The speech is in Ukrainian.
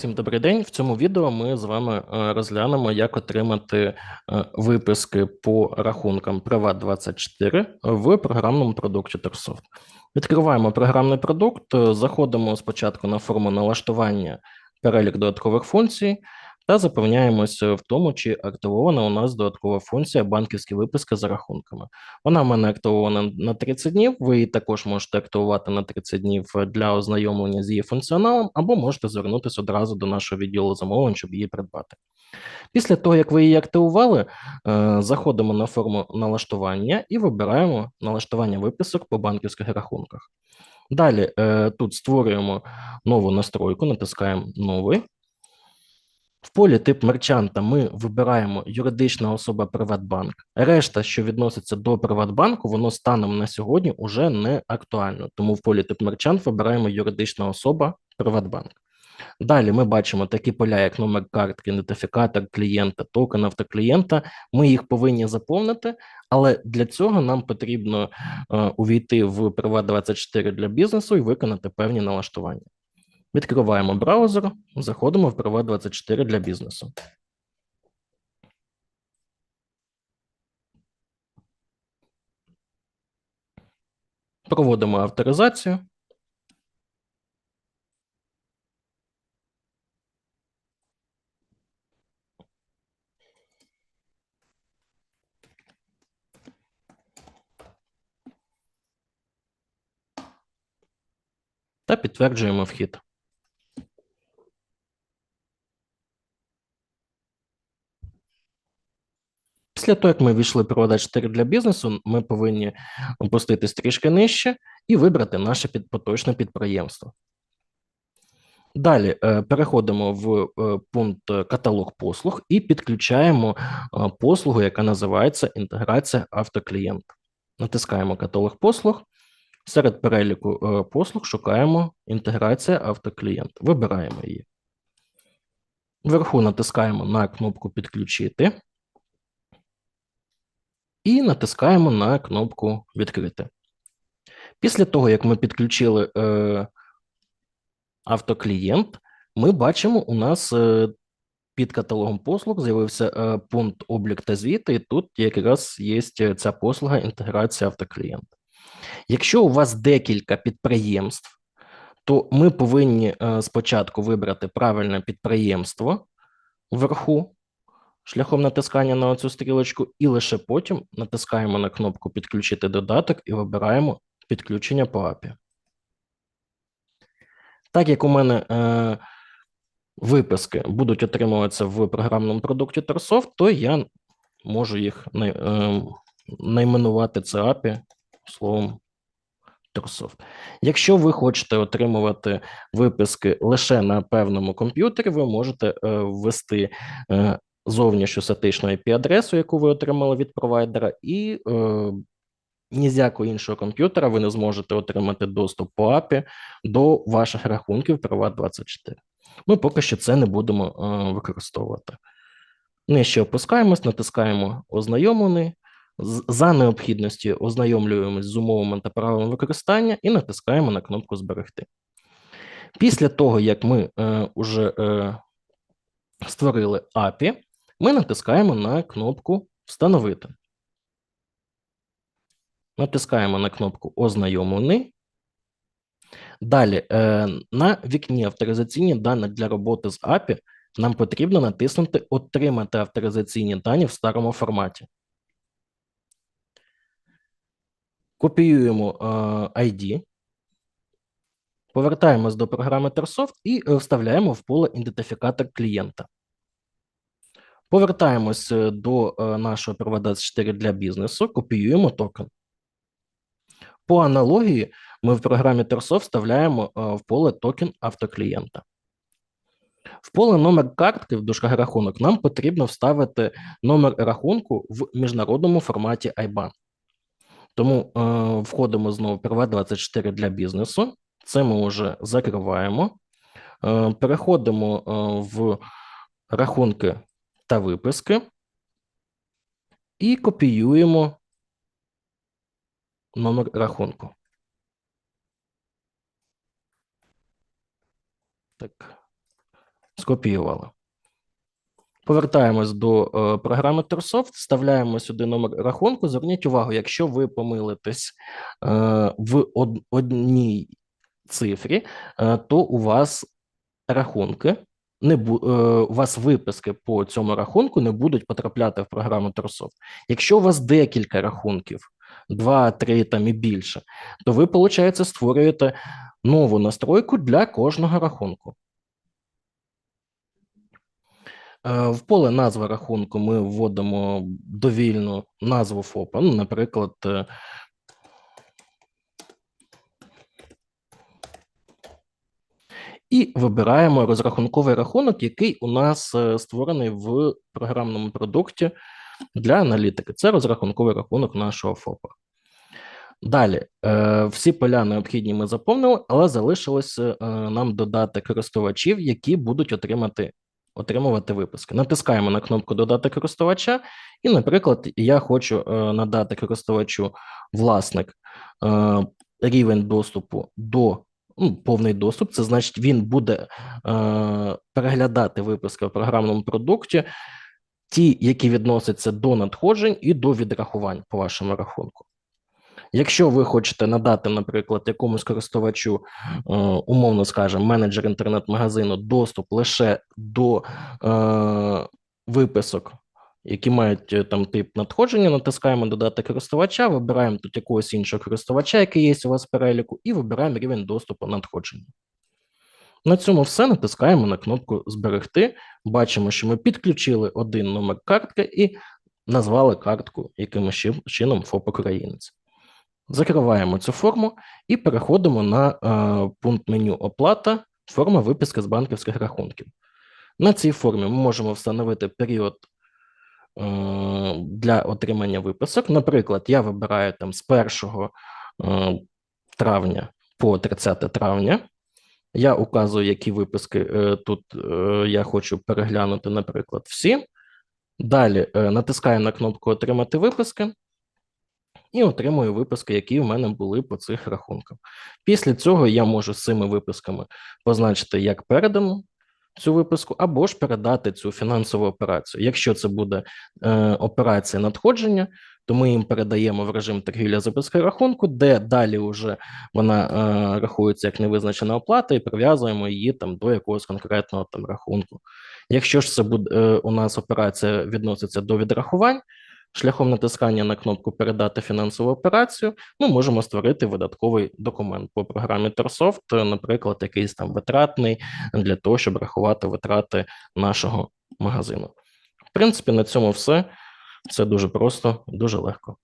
Всім добрий день. В цьому відео ми з вами е, розглянемо, як отримати е, виписки по рахункам Privat24 в програмному продукті Торсофт. Відкриваємо програмний продукт, е, заходимо спочатку на форму налаштування перелік додаткових функцій та запевняємося в тому, чи активована у нас додаткова функція банківські виписки за рахунками. Вона в мене активована на 30 днів. Ви її також можете активувати на 30 днів для ознайомлення з її функціоналом, або можете звернутися одразу до нашого відділу замовлень, щоб її придбати. Після того, як ви її активували, е, заходимо на форму налаштування і вибираємо налаштування виписок по банківських рахунках. Далі е, тут створюємо нову настройку, натискаємо новий. В полі тип мерчанта ми вибираємо юридична особа Приватбанк. Решта, що відноситься до Приватбанку, воно станом на сьогодні вже не актуально. Тому в полі тип мерчант вибираємо юридична особа Приватбанк. Далі ми бачимо такі поля, як номер картки, ідентифікатор клієнта, токен автоклієнта. Ми їх повинні заповнити, але для цього нам потрібно е, увійти в Privat24 для бізнесу і виконати певні налаштування. Відкриваємо браузер, заходимо в Privat24 для бізнесу. Проводимо авторизацію. Та підтверджуємо вхід. Після того, як ми ввійшли проводач 4 для бізнесу, ми повинні опуститись трішки нижче і вибрати наше поточне підприємство. Далі е, переходимо в е, пункт е, каталог послуг і підключаємо послугу, яка називається інтеграція автоклієнт. Натискаємо каталог послуг. Серед переліку послуг шукаємо інтеграція автоклієнт. Вибираємо її. Вверху натискаємо на кнопку Підключити і натискаємо на кнопку Відкрити. Після того, як ми підключили е, автоклієнт, ми бачимо, у нас е, під каталогом послуг з'явився е, пункт облік та звіти, і тут якраз є ця послуга інтеграція автоклієнт. Якщо у вас декілька підприємств, то ми повинні е, спочатку вибрати правильне підприємство вверху, шляхом натискання на цю стрілочку, і лише потім натискаємо на кнопку Підключити додаток і вибираємо підключення по API. Так як у мене е, виписки будуть отримуватися в програмному продукті Торсофт, то я можу їх най, е, найменувати це API словом Торсофт. Якщо ви хочете отримувати виписки лише на певному комп'ютері, ви можете е, ввести е, зовнішню статичну IP-адресу, яку ви отримали від провайдера, і е, ні з якого іншого комп'ютера ви не зможете отримати доступ по API до ваших рахунків Privat24. Ми поки що це не будемо е, використовувати. Нижче опускаємось, натискаємо ознайомлений. За необхідності ознайомлюємось з умовами та правилами використання і натискаємо на кнопку Зберегти. Після того, як ми е, вже е, створили API, ми натискаємо на кнопку Встановити. Натискаємо на кнопку Ознайомлений. Далі, е, на вікні авторизаційні дані для роботи з API нам потрібно натиснути Отримати авторизаційні дані в старому форматі. Копіюємо е, ID, повертаємось до програми Tersoft і вставляємо в поле ідентифікатор клієнта. Повертаємось е, до е, нашого провода 4 для бізнесу, копіюємо токен. По аналогії, ми в програмі Tersoft вставляємо е, в поле токен автоклієнта. В поле номер картки в дужках рахунок нам потрібно вставити номер рахунку в міжнародному форматі IBAN. Тому е, входимо знову в Приват 24 для бізнесу. Це ми вже закриваємо. Е, Переходимо в рахунки та виписки і копіюємо номер рахунку. Так. скопіювали. Повертаємось до е, програми Торсофт, вставляємо сюди номер рахунку. Зверніть увагу, якщо ви помилитесь е, в од, одній цифрі, е, то у вас рахунки не бу, е, у вас виписки по цьому рахунку не будуть потрапляти в програму Торсофт. Якщо у вас декілька рахунків, два, три там і більше, то ви, виходить, створюєте нову настройку для кожного рахунку. Е, В поле назви рахунку ми вводимо довільну назву ФОПа. Ну, наприклад, і вибираємо розрахунковий рахунок, який у нас е, створений в програмному продукті для аналітики. Це розрахунковий рахунок нашого ФОПа. Далі, е, всі поля необхідні ми заповнили, але залишилося е, нам додати користувачів, які будуть отримати отримувати виписки. Натискаємо на кнопку Додати користувача, і, наприклад, я хочу надати користувачу власник рівень доступу до ну, повний доступ. Це значить, він буде е, переглядати виписки в програмному продукті, ті, які відносяться до надходжень і до відрахувань по вашому рахунку. Якщо ви хочете надати, наприклад, якомусь користувачу, е, умовно скажемо, менеджер інтернет-магазину доступ лише до е, виписок, які мають е, там тип надходження, натискаємо додати користувача, вибираємо тут якогось іншого користувача, який є у вас в переліку, і вибираємо рівень доступу надходження. На цьому все натискаємо на кнопку Зберегти. Бачимо, що ми підключили один номер картки і назвали картку якимось чином ФОП Українець. Закриваємо цю форму і переходимо на е, пункт меню Оплата, форма виписки з банківських рахунків. На цій формі ми можемо встановити період для отримання виписок. Наприклад, я вибираю там з 1 е, травня по 30 травня. Я указую, які виписки е, тут е, я хочу переглянути, наприклад, всі. Далі е, натискаю на кнопку Отримати виписки і отримую виписки, які в мене були по цих рахунках. Після цього я можу з цими виписками позначити, як передано цю виписку, або ж передати цю фінансову операцію. Якщо це буде е, операція надходження, то ми їм передаємо в режим торгівля записки рахунку, де далі вже вона е, рахується як невизначена оплата, і прив'язуємо її там до якогось конкретного там рахунку. Якщо ж це буде е, у нас операція відноситься до відрахувань, Шляхом натискання на кнопку Передати фінансову операцію ми можемо створити видатковий документ по програмі Торсофт, наприклад, якийсь там витратний для того, щоб рахувати витрати нашого магазину. В принципі, на цьому все. Це дуже просто, дуже легко.